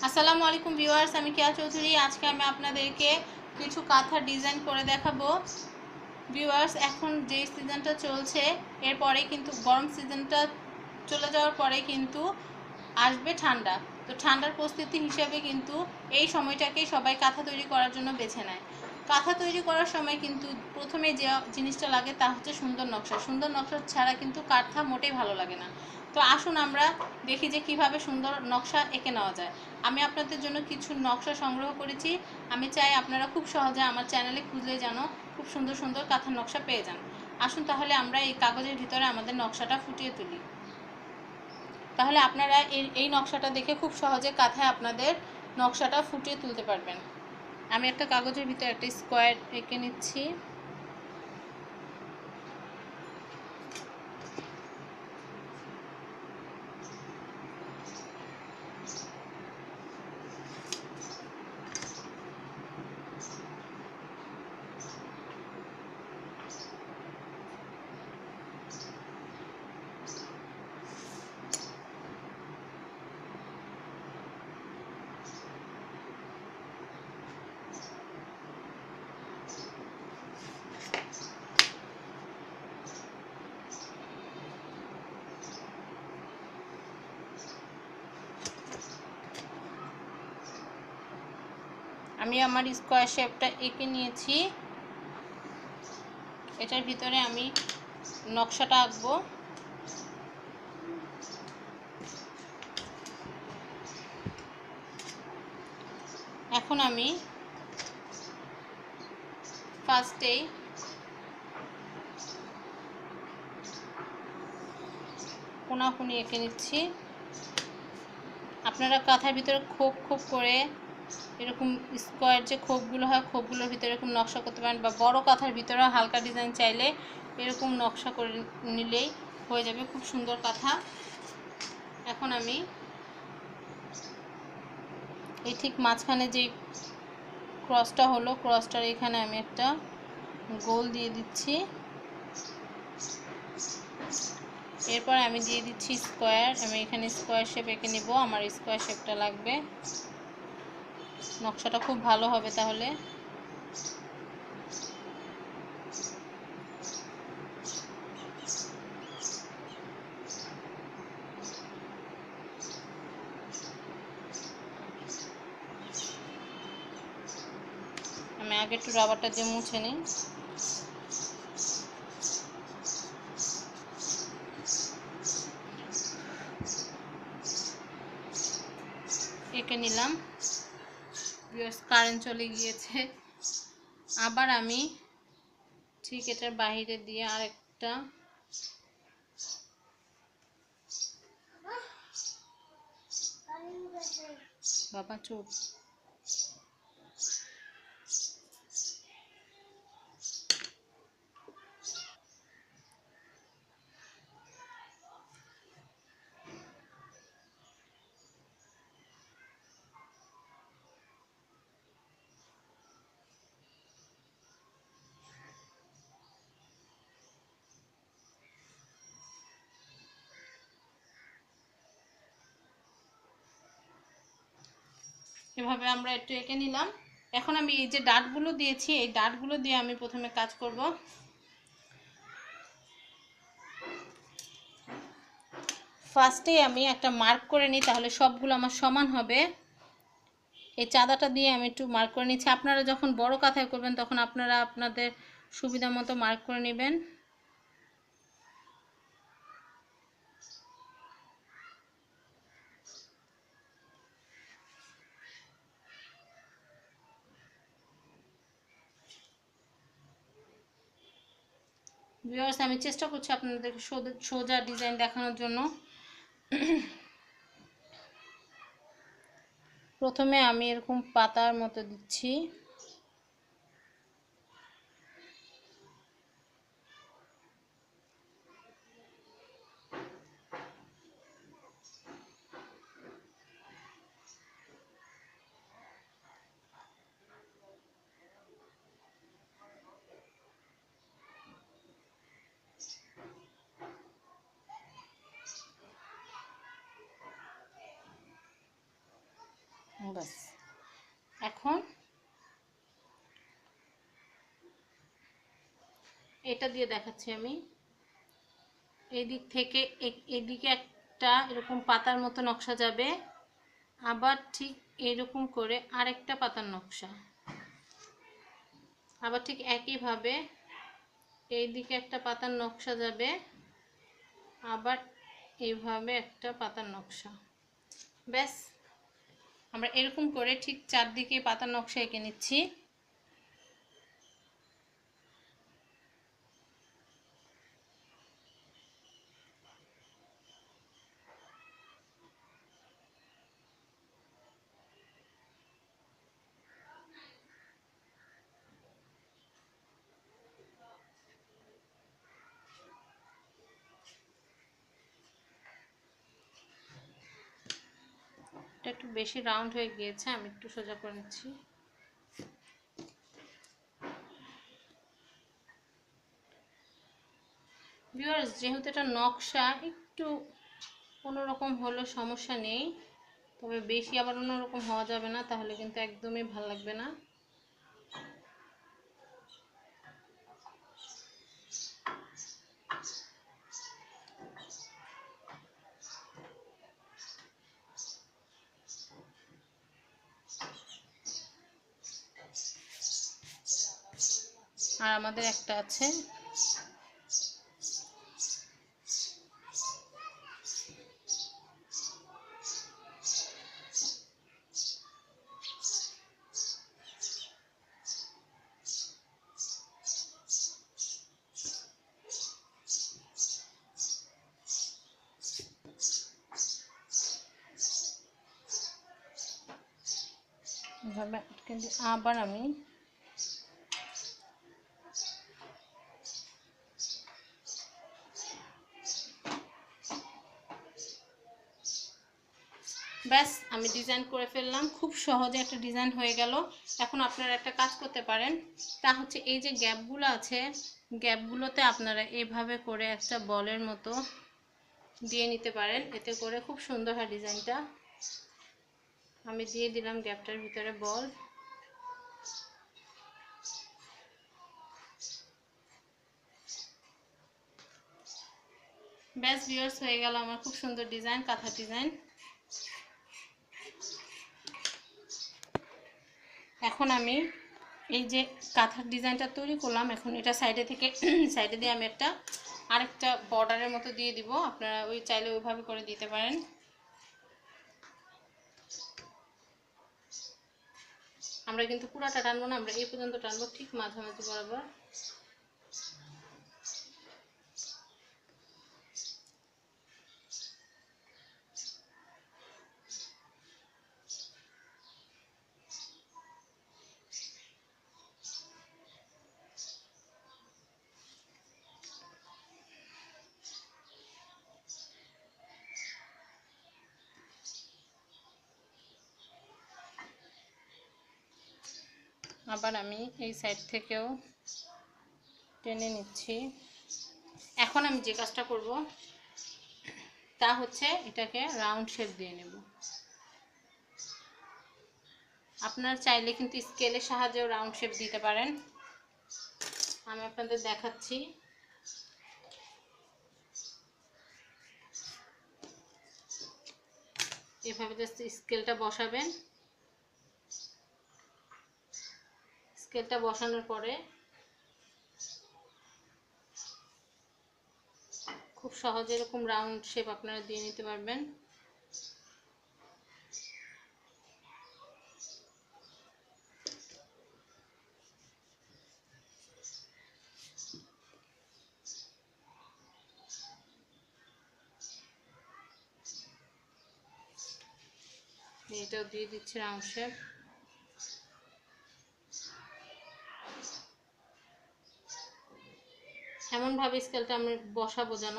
আসসালামু আলাইকুম ভিউয়ার্স, আমি কেয়া চৌধুরী। আজকে আমি আপনাদেরকে কিছু কাঁথা ডিজাইন করে দেখাবো। ভিউয়ার্স, এখন যে সিজনটা চলছে এরপরে কিন্তু গরম সিজনটা চলে যাওয়ার পরে কিন্তু আসবে ঠান্ডা। তো ঠান্ডার প্রস্তুতি হিসেবে কিন্তু এই সময়টাকেই সবাই কাঁথা তৈরি করার জন্য বেছে নেয়। কাঁথা তৈরি করার সময় কিন্তু প্রথমে যে জিনিসটা লাগে তা হচ্ছে সুন্দর নকশা। সুন্দর নকশা ছাড়া কিন্তু কাঁথা মোটেই ভালো লাগে না। তো আসুন আমরা দেখি যে কীভাবে সুন্দর নকশা এঁকে নেওয়া যায়। আমি আপনাদের জন্য কিছু নকশা সংগ্রহ করেছি। আমি চাই আপনারা খুব সহজে আমার চ্যানেলে খুঁজলে যেন খুব সুন্দর সুন্দর কাঁথার নকশা পেয়ে যান। আসুন তাহলে আমরা এই কাগজের ভিতরে আমাদের নকশাটা ফুটিয়ে তুলি। তাহলে আপনারা এই এই নকশাটা দেখে খুব সহজে কাঁথায় আপনাদের নকশাটা ফুটিয়ে তুলতে পারবেন। আমি একটা কাগজের ভিতরে একটা স্কোয়ার এঁকে নিচ্ছি। আমি আমার স্কোয়ার শেপটা এঁকে নিয়েছি। এটার ভিতরে আমি নকশাটা আঁকবো। এখন আমি ফার্স্টেই কোনাকুনি এঁকে নিচ্ছি। আপনারা কাঁথার ভিতরে খোপ খোপ করে এরকম স্কোয়ার যে খোপগুলো হয় খোপগুলোর ভিতরে এরকম নকশা করতে পারেন বা বড় কাঁথার ভিতরেও হালকা ডিজাইন চাইলে এরকম নকশা করে নিলেই হয়ে যাবে। খুব সুন্দর কাঁথা। এখন আমি এই ঠিক মাঝখানে যে ক্রসটা হলো, ক্রসটার এখানে আমি একটা গোল দিয়ে দিচ্ছি। এরপর আমি দিয়ে দিচ্ছি স্কোয়ার। আমি এখানে স্কোয়ার শেপ এঁকে নেব। আমার স্কোয়ার শেপটা লাগবে। নকশাটা খুব ভালো হবে তাহলে। আমি আগে একটু রাবারটা দিয়ে মুছে নিই। এঁকে নিলাম। কারেন্ট চলে গিয়েছে। আবার আমি ঠিক এটার বাহিরে দিয়ে আরেকটা বাবা চুপ এভাবে আমরা একটু এঁকে নিলাম। এখন আমি এই যে ডাটগুলো দিয়েছি, এই ডাটগুলো দিয়ে আমি প্রথমে কাজ করব। ফার্স্টে আমি একটা মার্ক করে নিই, তাহলে সবগুলো আমার সমান হবে। এই চাঁদাটা দিয়ে আমি একটু মার্ক করে নিচ্ছি। আপনারা যখন বড় কাঁথায় করবেন, তখন আপনারা আপনাদের সুবিধা মতো মার্ক করে নেবেন। ভিউয়ার্স আমি চেষ্টা করছি আপনাদেরকে সোজা ডিজাইন দেখানোর জন্য। প্রথমে আমি এরকম পাতার মতো দিচ্ছি। ব্যাস এখন এটা দিয়ে দেখাচ্ছি আমি। এই দিক থেকে এদিকে একটা এরকম পাতার মতো নকশা যাবে। আবার ঠিক এরকম করে আরেকটা পাতার নকশা। আবার ঠিক একইভাবে এই দিকে একটা পাতার নকশা যাবে। আবার এইভাবে একটা পাতার নকশা। ব্যাস। আমরা এরকম করে ঠিক চারদিকে পাতার নকশা এঁকে নিচ্ছি। একটু বেশি রাউন্ড হয়ে গিয়েছে, আমি একটু সোজা করে নিচ্ছি। ভিউয়ার্স যেহেতু এটা নকশা, একটু কোনোরকম হলো সমস্যা নেই, তবে বেশি আবার অন্যরকম হওয়া যাবে না, তাহলে কিন্তু একদমই ভালো লাগবে না। আর আমাদের একটা আছে। আবার আমি ব্যাস, আমি ডিজাইন করে ফেললাম। খুব সহজে একটা ডিজাইন হয়ে গেল। এখন আপনারা একটা কাজ করতে পারেন। তা হচ্ছে এই যে গ্যাপগুলো আছে, গ্যাপগুলোতে আপনারা এভাবে করে একটা বলের মতো দিয়ে নিতে পারেন। এতে করে খুব সুন্দর হয় ডিজাইনটা আমি দিয়ে দিলাম গ্যাপটার ভিতরে বল। ব্যাস ভিউয়ার্স হয়ে গেল আমার খুব সুন্দর ডিজাইন কাঁথা ডিজাইন এখন আমি এই যে কাঁথার ডিজাইনটা তৈরি করলাম, এখন এটা সাইডে থেকে সাইডে দিয়ে আমি একটা আরেকটা বর্ডারের মতো দিয়ে দিব। আপনারা ওই চাইলে ওইভাবে করে দিতে পারেন। আমরা কিন্তু পুরাটা টানবো না, আমরা এই পর্যন্ত টানবো, ঠিক মাঝামাঝি বরাবর। আবার আমি এই সাইড থেকেও টেনে নিচ্ছি। এখন আমি যে কাজটা করব, তা হচ্ছে এটাকে রাউন্ড শেপ দিয়ে নেব। আপনার চাইলে কিন্তু স্কেলের সাহায্যেও রাউন্ড শেপ দিতে পারেন। আমি আপনাদের দেখাচ্ছি। এভাবে জাস্ট স্কেলটা বসাবেন। স্কেলটা বসানোর পরে খুব সহজে এরকম রাউন্ড শেপ আপনারা দিয়ে নিতে পারবেন। এটাও দিয়ে দিচ্ছি রাউন্ড শেপ। এমনভাবে স্কেলটা আমি বসাবো যেন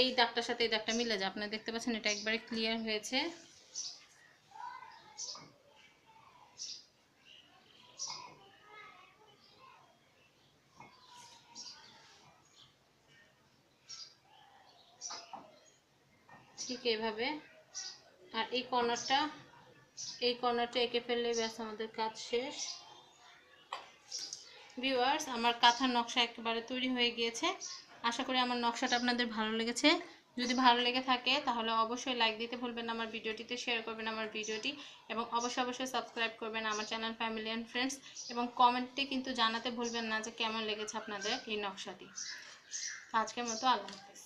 এই দাগটার সাথে এই দাগটা মিলে যায়। আপনারা দেখতে পাচ্ছেন এটা একবারে ক্লিয়ার হয়েছে। ঠিক এইভাবে। আর এই কর্নারটা এই কর্নারটা এঁকে ফেললে ব্যাস আমাদের কাজ শেষ। ভিউয়ার্স, আমার কাঁথার নকশা একেবারে তৈরি হয়ে গিয়েছে। আশা করি আমার নকশাটা আপনাদের ভালো লেগেছে। যদি ভালো লেগে থাকে, তাহলে অবশ্যই লাইক দিতে ভুলবেন না, আমার ভিডিওটিতে শেয়ার করবেন আমার ভিডিওটি, এবং অবশ্যই অবশ্যই সাবস্ক্রাইব করবেন আমার চ্যানেল ফ্যামিলি অ্যান্ড ফ্রেন্ডস এবং কমেন্টে কিন্তু জানাতে ভুলবেন না যে কেমন লেগেছে আপনাদের এই নকশাটি। আজকের মতো আল্লাহ হাফেজ।